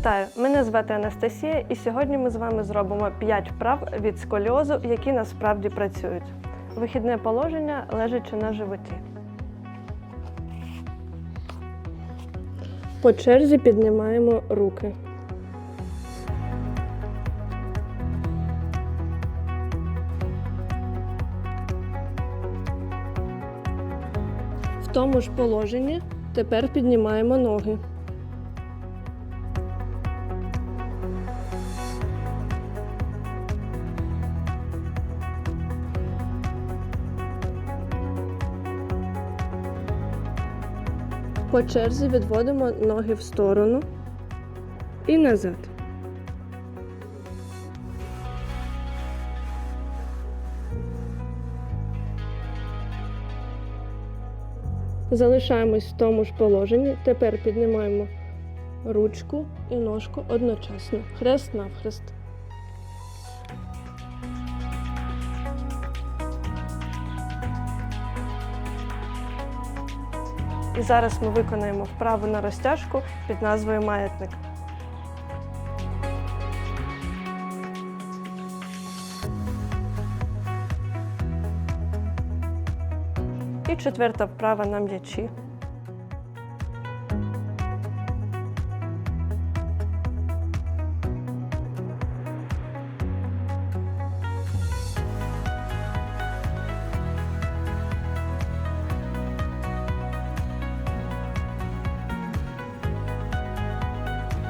Вітаю! Мене звати Анастасія, і сьогодні ми з вами зробимо 5 вправ від сколіозу, які насправді працюють. Вихідне положення лежачи на животі. По черзі піднімаємо руки. В тому ж положенні тепер піднімаємо ноги. По черзі відводимо ноги в сторону і назад. Залишаємось в тому ж положенні. Тепер піднімаємо ручку і ножку одночасно. Хрест навхрест. І зараз ми виконаємо вправу на розтяжку під назвою маятник. І четверта вправа на м'ячі.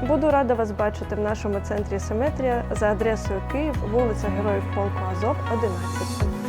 Буду рада вас бачити в нашому центрі Симетрія за адресою Київ, вулиця Героїв Полку Азов, 11.